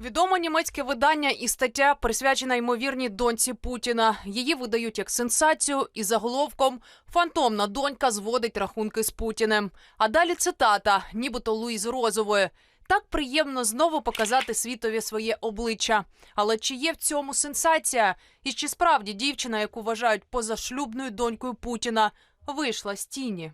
Відоме німецьке видання і стаття присвячена ймовірній доньці Путіна. Її видають як сенсацію і заголовком Фантомна донька зводить рахунки з Путіним. А далі цитата, нібито Луїз Розової. Так приємно знову показати світові своє обличчя. Але чи є в цьому сенсація? І чи справді дівчина, яку вважають позашлюбною донькою Путіна, вийшла з тіні?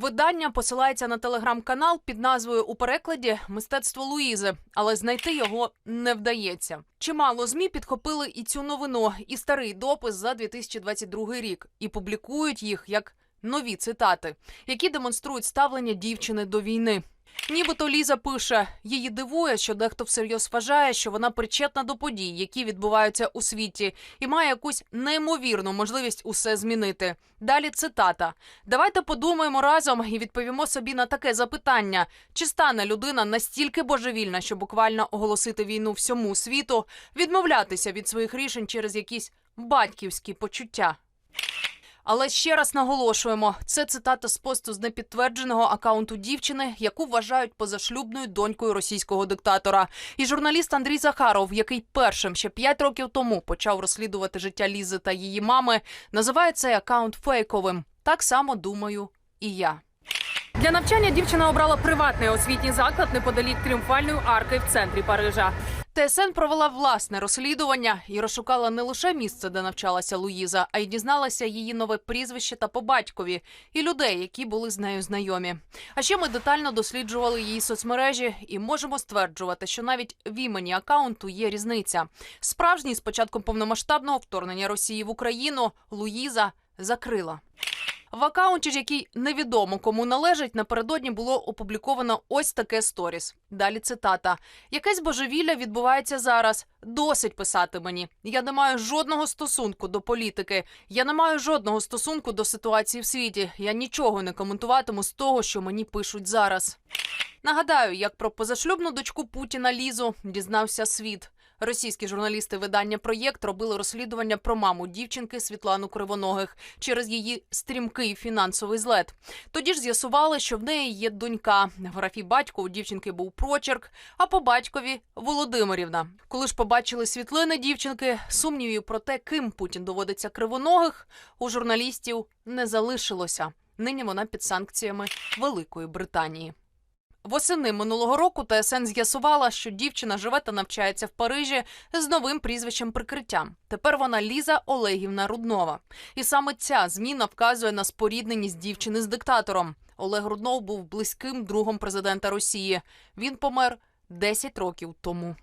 Видання посилається на телеграм-канал під назвою у перекладі Мистецтво Луїзи, але знайти його не вдається. Чимало змі підхопили і цю новину, і старий допис за 2022 рік, і публікують їх як нові цитати, які демонструють ставлення дівчини до війни. Нібито Ліза пише, її дивує, що дехто всерйоз вважає, що вона причетна до подій, які відбуваються у світі, і має якусь неймовірну можливість усе змінити. Далі цитата: Давайте подумаємо разом і відповімо собі на таке запитання: чи стане людина настільки божевільна, що буквально оголосити війну всьому світу, відмовлятися від своїх рішень через якісь батьківські почуття? Але ще раз наголошуємо, це цитата з посту з непідтвердженого акаунту дівчини, яку вважають позашлюбною донькою російського диктатора. І журналіст Андрій Захаров, який першим ще п'ять років тому почав розслідувати життя Лізи та її мами, називає цей акаунт фейковим. Так само думаю і я. Для навчання дівчина обрала приватний освітній заклад неподалік тріумфальної арки в центрі Парижа. ТСН провела власне розслідування і розшукала не лише місце, де навчалася Луїза, а й дізналася її нове прізвище та по батькові і людей, які були з нею знайомі. А ще ми детально досліджували її соцмережі і можемо стверджувати, що навіть в імені акаунту є різниця. Справжній з початком повномасштабного вторгнення Росії в Україну Луїза закрила. В акаунті який невідомо кому належить, напередодні було опубліковано ось таке сторіс. Далі цитата: якесь божевілля відбувається зараз. Досить писати мені. Я не маю жодного стосунку до політики. Я не маю жодного стосунку до ситуації в світі. Я нічого не коментуватиму з того, що мені пишуть зараз. Нагадаю, як про позашлюбну дочку Путіна Лізу дізнався світ. Російські журналісти видання проєкт робили розслідування про маму дівчинки Світлану Кривоногих через її стрімкий фінансовий злет. Тоді ж з'ясували, що в неї є донька. В графі батько у дівчинки був прочерк, а по батькові Володимирівна. Коли ж побачили світлини дівчинки, сумнівів про те, ким Путін доводиться кривоногих, у журналістів не залишилося. Нині вона під санкціями Великої Британії. Восени минулого року ТСН з'ясувала, що дівчина живе та навчається в Парижі з новим прізвищем прикриттям. Тепер вона Ліза Олегівна Руднова. І саме ця зміна вказує на спорідненість дівчини з диктатором. Олег Руднов був близьким другом президента Росії. Він помер 10 років тому.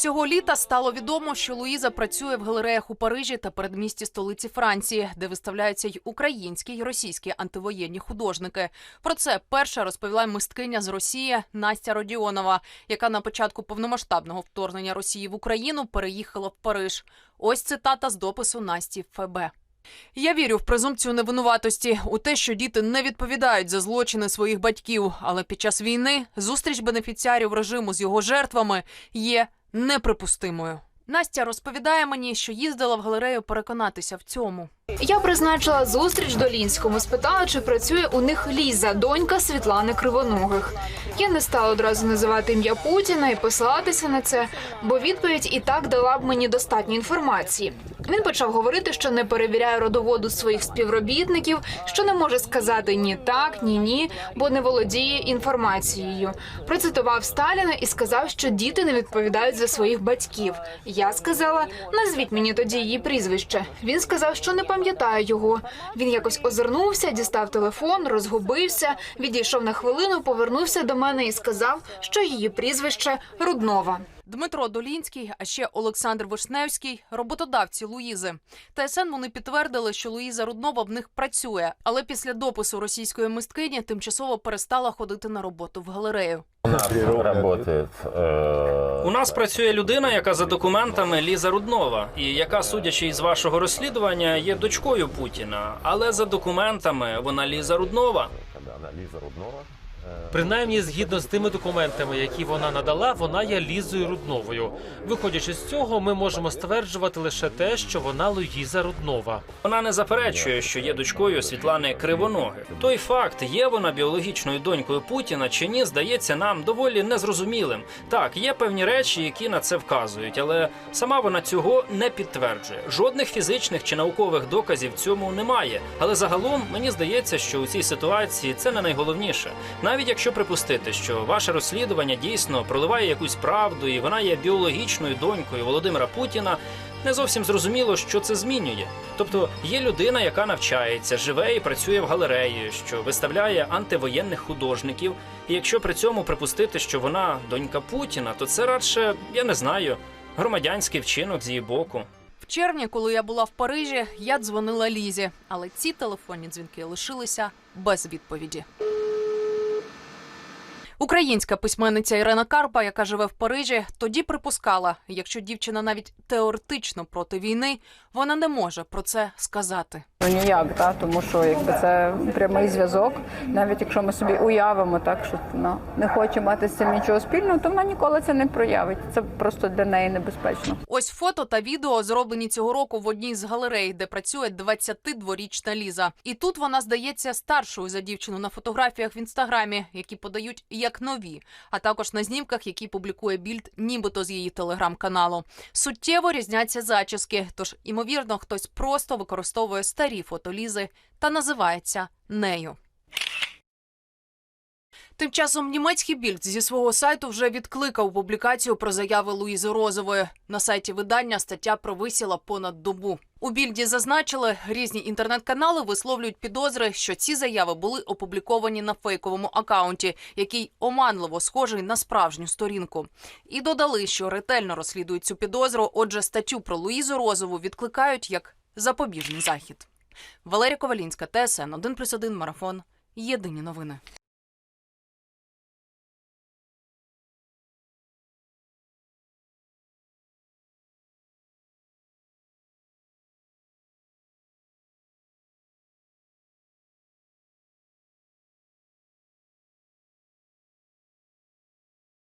Цього літа стало відомо, що Луїза працює в галереях у Парижі та передмісті столиці Франції, де виставляються й українські й російські антивоєнні художники. Про це перша розповіла мисткиня з Росії Настя Родіонова, яка на початку повномасштабного вторгнення Росії в Україну переїхала в Париж. Ось цитата з допису Насті ФБ. Я вірю в презумпцію невинуватості у те, що діти не відповідають за злочини своїх батьків. Але під час війни зустріч бенефіціарів режиму з його жертвами є неприпустимою. Настя розповідає мені, що їздила в галерею переконатися в цьому. Я призначила зустріч до Лінському, спитала, чи працює у них Ліза, донька Світлани Кривоногих. Я не стала одразу називати ім'я Путіна і посилатися на це, бо відповідь і так дала б мені достатньо інформації. Він почав говорити, що не перевіряє родоводу своїх співробітників, що не може сказати ні так, ні ні, бо не володіє інформацією. Процитував Сталіна і сказав, що діти не відповідають за своїх батьків. Я сказала, назвіть мені тоді її прізвище. Він сказав, що не пам'ятає його. Він якось озирнувся, дістав телефон, розгубився, відійшов на хвилину, повернувся до мене і сказав, що її прізвище Руднова. Дмитро Долінський, а ще Олександр Вишневський, роботодавці Луїзи. ТСН вони підтвердили, що Луїза Руднова в них працює, але після допису російської мисткині тимчасово перестала ходити на роботу в галерею. У нас работает. У нас працює людина, яка за документами Ліза Руднова, і яка, судячи із вашого розслідування, є дочкою Путіна. Але за документами вона Ліза Руднова. она Руднова. Принаймні, згідно з тими документами, які вона надала, вона є Лізою Рудновою. Виходячи з цього, ми можемо стверджувати лише те, що вона Луїза Руднова. Вона не заперечує, що є дочкою Світлани Кривоноги. Той факт, є вона біологічною донькою Путіна чи ні, здається нам доволі незрозумілим. Так, є певні речі, які на це вказують, але сама вона цього не підтверджує. Жодних фізичних чи наукових доказів цьому немає. Але загалом мені здається, що у цій ситуації це не найголовніше. Навіть якщо припустити, що ваше розслідування дійсно проливає якусь правду, і вона є біологічною донькою Володимира Путіна. Не зовсім зрозуміло, що це змінює. Тобто є людина, яка навчається, живе і працює в галереї, що виставляє антивоєнних художників. І якщо при цьому припустити, що вона донька Путіна, то це радше, я не знаю, громадянський вчинок з її боку. В червні, коли я була в Парижі, я дзвонила Лізі, але ці телефонні дзвінки лишилися без відповіді. Українська письменниця Ірина Карпа, яка живе в Парижі, тоді припускала, якщо дівчина навіть теоретично проти війни, вона не може про це сказати. Ну ніяк, та тому що якби це прямий зв'язок. Навіть якщо ми собі уявимо, так що вона не хоче мати з цим нічого спільного, то вона ніколи це не проявить. Це просто для неї небезпечно. Ось фото та відео зроблені цього року в одній з галерей, де працює 22-річна Ліза. І тут вона здається старшою за дівчину на фотографіях в інстаграмі, які подають як нові, а також на знімках, які публікує більд, нібито з її телеграм-каналу. Суттєво різняться зачіски, тож імовірно, хтось просто використовує старі фото Лізи та називається нею. Тим часом німецький більд зі свого сайту вже відкликав публікацію про заяви Луїзи Розової. На сайті видання стаття провисіла понад добу. У більді зазначили, різні інтернет-канали висловлюють підозри, що ці заяви були опубліковані на фейковому акаунті, який оманливо схожий на справжню сторінку. І додали, що ретельно розслідують цю підозру. Отже, статтю про Луїзу Розову відкликають як запобіжний захід. Валерія Ковалінська, ТСН 1+,1 Марафон. Єдині новини.